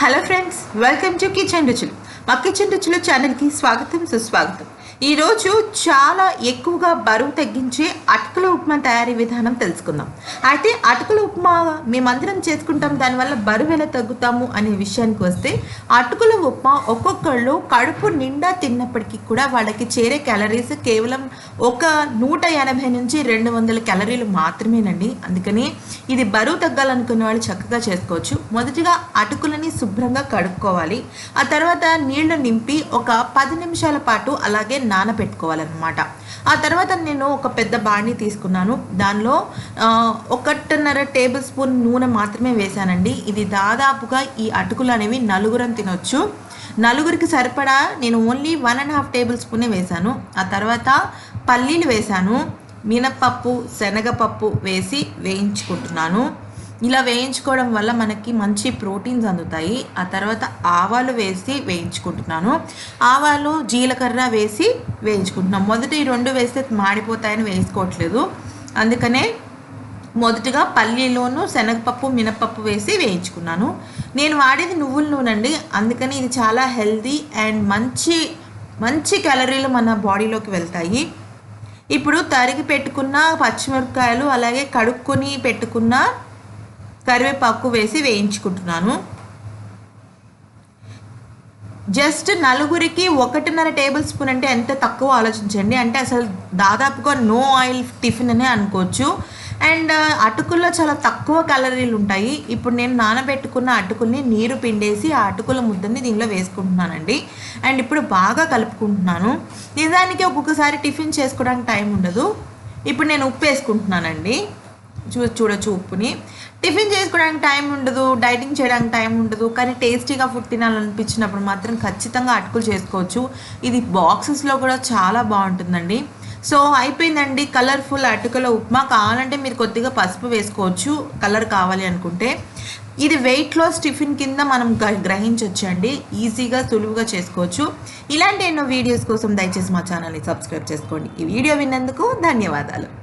Hello friends welcome to kitchen రుచులు మా kitchen రుచులు ఛానల్కి స్వాగతం సుస్వాగతం. ఈరోజు చాలా ఎక్కువగా బరువు తగ్గించే అటుకుల ఉప్మా తయారీ విధానం తెలుసుకుందాం. అయితే అటుకుల ఉప్మా మేమందరం చేసుకుంటాం దానివల్ల బరువు ఎలా తగ్గుతాము అనే విషయానికి వస్తే అటుకుల ఉప్మా ఒక్కొక్కళ్ళు కడుపు నిండా తిన్నప్పటికీ కూడా వాళ్ళకి చేరే క్యాలరీస్ కేవలం ఒక నూట ఎనభై నుంచి రెండు వందల క్యాలరీలు మాత్రమేనండి. అందుకని ఇది బరువు తగ్గాలనుకునే వాళ్ళు చక్కగా చేసుకోవచ్చు. మొదటిగా అటుకులని శుభ్రంగా కడుక్కోవాలి. ఆ తర్వాత నీళ్ళు నింపి ఒక పది నిమిషాల పాటు అలాగే నానబెట్టుకోవాలన్నమాట. ఆ తర్వాత నేను ఒక పెద్ద బాణీ తీసుకున్నాను. దానిలో ఒకటిన్నర టేబుల్ స్పూన్ నూనె మాత్రమే వేశానండి. ఇది దాదాపుగా ఈ అటుకులు అనేవి నలుగురం తినొచ్చు. నలుగురికి సరిపడా నేను only one and half table స్పూనే వేశాను. ఆ తర్వాత పల్లీలు వేశాను. మినపప్పు శనగపప్పు వేసి వేయించుకుంటున్నాను. ఇలా వేయించుకోవడం వల్ల మనకి మంచి ప్రోటీన్స్ అందుతాయి. ఆ తర్వాత ఆవాలు వేసి వేయించుకుంటున్నాను. ఆవాలు జీలకర్ర వేసి వేయించుకుంటున్నాను. మొదట ఈ రెండు వేస్తే మాడిపోతాయని వేసుకోవట్లేదు. అందుకనే మొదటగా పల్లీలోను శనగపప్పు మినపప్పు వేసి వేయించుకున్నాను. నేను వాడేది నువ్వుల నూనె అండి. అందుకని ఇది చాలా హెల్దీ అండ్ మంచి మంచి క్యాలరీలు మన బాడీలోకి వెళ్తాయి. ఇప్పుడు తరిగి పెట్టుకున్న పచ్చిమిరపకాయలు అలాగే కడుక్కొని పెట్టుకున్న కరివేపాకు వేసి వేయించుకుంటున్నాను. జస్ట్ నలుగురికి ఒకటిన్నర టేబుల్ స్పూన్ అంటే ఎంత తక్కువ ఆలోచించండి. అంటే అసలు దాదాపుగా నో ఆయిల్ టిఫిన్ అనే అనుకోవచ్చు. అండ్ uh, అటుకుల్లో చాలా తక్కువ క్యాలరీలు ఉంటాయి. ఇప్పుడు నేను నానబెట్టుకున్న అటుకుల్ని నీరు పిండేసి ఆ అటుకుల ముద్దని దీనిలో వేసుకుంటున్నానండి. అండ్ ఇప్పుడు బాగా కలుపుకుంటున్నాను. నిజానికి ఒక్కొక్కసారి టిఫిన్ చేసుకోవడానికి టైం ఉండదు. ఇప్పుడు నేను ఉప్పు వేసుకుంటున్నానండి. చూ చూడొచ్చు ఉప్పుని. టిఫిన్ చేసుకోవడానికి టైం ఉండదు డైటింగ్ చేయడానికి టైం ఉండదు కానీ టేస్టీగా ఫుడ్ తినాలనిపించినప్పుడు మాత్రం ఖచ్చితంగా అటుకులు చేసుకోవచ్చు. ఇది బాక్సెస్లో కూడా చాలా బాగుంటుందండి. సో అయిపోయిందండి కలర్ఫుల్ అటుకల ఉప్మా. కావాలంటే మీరు కొద్దిగా పసుపు వేసుకోవచ్చు కలర్ కావాలి అనుకుంటే. ఇది వెయిట్ లాస్ టిఫిన్ కింద మనం గ్రహించవచ్చు అండి ఈజీగా సులువుగా చేసుకోవచ్చు. ఇలాంటి ఎన్నో వీడియోస్ కోసం దయచేసి మా ఛానల్ని సబ్స్క్రైబ్ చేసుకోండి. ఈ వీడియో విన్నందుకు ధన్యవాదాలు.